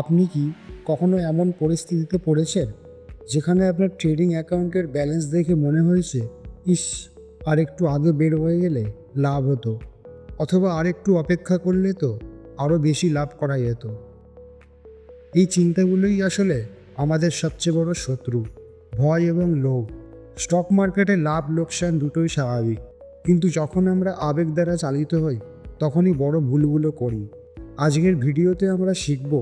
আপনি কি কখনো এমন পরিস্থিতিতে পড়েছেন যেখানে আপনার ট্রেডিং অ্যাকাউন্টের ব্যালেন্স দেখে মনে হয়েছে, ইস আর একটু আগে বের হয়ে গেলে লাভ হতো, অথবা আর একটু অপেক্ষা করলে তো আরও বেশি লাভ করা যেত? এই চিন্তাগুলোই আসলে আমাদের সবচেয়ে বড় শত্রু, ভয় এবং লোভ। স্টক মার্কেটে লাভ লোকসান দুটোই স্বাভাবিক, কিন্তু যখন আমরা আবেগ দ্বারা চালিত হই, তখনই বড় ভুলগুলো করি। আজকের ভিডিওতে আমরা শিখব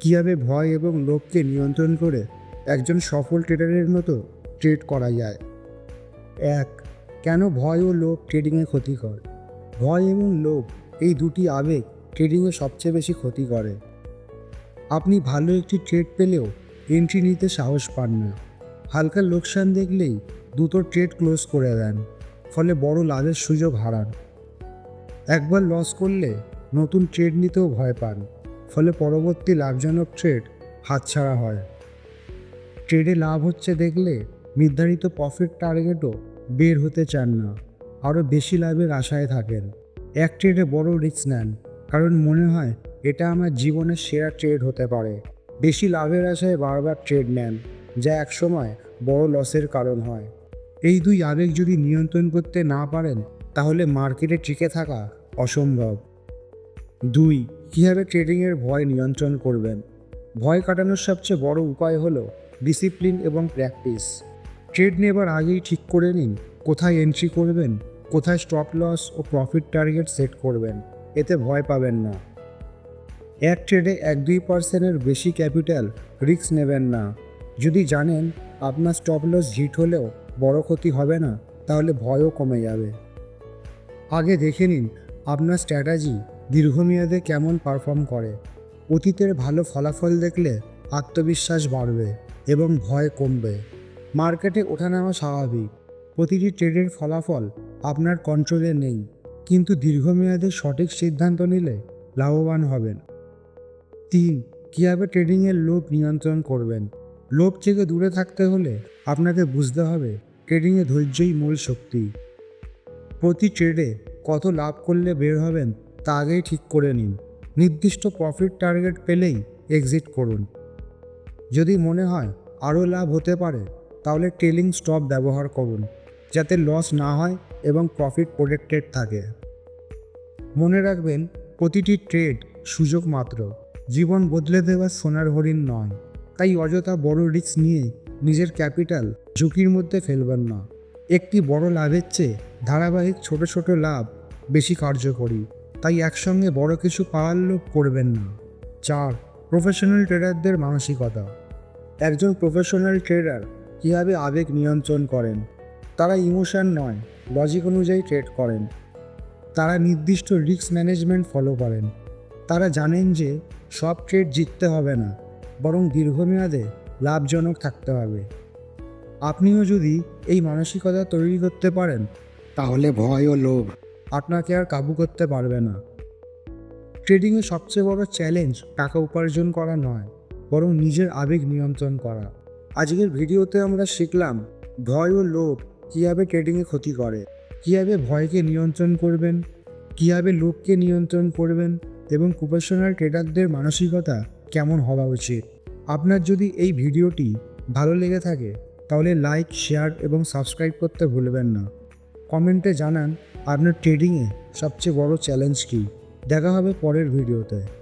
কীভাবে ভয় এবং লোককে নিয়ন্ত্রণ করে একজন সফল ট্রেডারের মতো ট্রেড করা যায়? এক, কেন ভয় ও লোভ ট্রেডিংয়ে ক্ষতিকর? ভয় এবং লোভ, এই দুটি আবেগ ট্রেডিংয়ে সবচেয়ে বেশি ক্ষতি করে। আপনি ভালো একটি ট্রেড পেলেও এন্ট্রি নিতে সাহস পান না। হালকা লোকসান দেখলেই দুটো ট্রেড ক্লোজ করে দেন, ফলে বড় লাভের সুযোগ হারান। একবার লস করলে নতুন ট্রেড নিতেও ভয় পান। ফলে পরবর্তী লাভজনক ট্রেড হাতছাড়া হয়। ট্রেডে লাভ হচ্ছে দেখলে নির্ধারিত প্রফিট টার্গেটও বের হতে চান না, আরও বেশি লাভের আশায় থাকেন। এক ট্রেডে বড় রিস্ক নেন, কারণ মনে হয় এটা আমার জীবনের সেরা ট্রেড হতে পারে। বেশি লাভের আশায় বারবার ট্রেড নেন, যা একসময় বড় লসের কারণ হয়। এই দুই আবেগ যদি নিয়ন্ত্রণ করতে না পারেন, তাহলে মার্কেটে টিকে থাকা অসম্ভব। দুই কীভাবে ট্রেডিংয়ের ভয় নিয়ন্ত্রণ করবেন? ভয় কাটানোর সবচেয়ে বড় উপায় হলো ডিসিপ্লিন এবং প্র্যাকটিস। ট্রেড নেবার আগেই ঠিক করে নিন কোথায় এন্ট্রি করবেন, কোথায় স্টপ লস ও প্রফিট টার্গেট সেট করবেন। এতে ভয় পাবেন না। এক ট্রেডে এক দুই পার্সেন্টের বেশি ক্যাপিটাল রিস্ক নেবেন না। যদি জানেন আপনার স্টপ লস হিট হলেও বড় ক্ষতি হবে না, তাহলে ভয়ও কমে যাবে। আগে দেখে নিন আপনার স্ট্র্যাটাজি দীর্ঘমেয়াদে কেমন পারফর্ম করে? অতীতের ভালো ফলাফল দেখলে আত্মবিশ্বাস বাড়বে এবং ভয় কমবে। মার্কেটে ওঠানামা স্বাভাবিক। প্রতিটি ট্রেডের ফলাফল আপনার কন্ট্রোলে নেই। কিন্তু দীর্ঘমেয়াদে সঠিক সিদ্ধান্ত নিলে লাভবান হবেন। তিন, কীভাবে ট্রেডিংয়ের লোভ নিয়ন্ত্রণ করবেন? লোভ থেকে দূরে থাকতে হলে আপনাকে বুঝতে হবে ট্রেডিংয়ে ধৈর্যই মূল শক্তি। প্রতি ট্রেডে কত লাভ করলে বের হবেন তা আগেই ঠিক করে নিন। নির্দিষ্ট প্রফিট টার্গেট পেলেই এক্সিট করুন। যদি মনে হয় আরও লাভ হতে পারে, তাহলে ট্রেলিং স্টপ ব্যবহার করুন, যাতে লস না হয় এবং প্রফিট প্রোটেক্টেড থাকে। মনে রাখবেন, প্রতিটি ট্রেড সুযোগ মাত্র। জীবন বদলে দেওয়া সোনার হরিণ নয়। তাই অযথা বড় রিস্ক নিয়ে নিজের ক্যাপিটাল ঝুঁকির মধ্যে ফেলবেন না। একটি বড় লাভের চেয়ে ধারাবাহিক ছোট ছোট লাভ বেশি কার্যকরী। তাই একসঙ্গে বড় কিছু পাওয়ার লোভ করবেন না। চার প্রফেশনাল ট্রেডারদের মানসিকতা। একজন প্রফেশনাল ট্রেডার কীভাবে আবেগ নিয়ন্ত্রণ করেন? তারা ইমোশন নয় লজিক অনুযায়ী ট্রেড করেন। তারা নির্দিষ্ট রিস্ক ম্যানেজমেন্ট ফলো করেন। তারা জানেন যে সব ট্রেড জিততে হবে না, বরং দীর্ঘমেয়াদে লাভজনক থাকতে হবে। আপনিও যদি এই মানসিকতা তৈরি করতে পারেন, তাহলে ভয় ও লোভ আপনাকে আর কাবু করতে পারবে না। ট্রেডিংয়ে সবচেয়ে বড় চ্যালেঞ্জ টাকা উপার্জন করা নয়, বরং নিজের আবেগ নিয়ন্ত্রণ করা। আজকের ভিডিওতে আমরা শিখলাম ভয় ও লোভ কীভাবে ট্রেডিংয়ে ক্ষতি করে, কীভাবে ভয়কে নিয়ন্ত্রণ করবেন, কীভাবে লোভকে নিয়ন্ত্রণ করবেন এবং প্রফেশনাল ট্রেডারদের মানসিকতা কেমন হওয়া উচিত। আপনার যদি এই ভিডিওটি ভালো লেগে থাকে, তাহলে লাইক শেয়ার এবং সাবস্ক্রাইব করতে ভুলবেন না। কমেন্টে জানান আপনার ট্রেডিংয়ে সবচেয়ে বড় চ্যালেঞ্জ কী? দেখা হবে পরের ভিডিওতে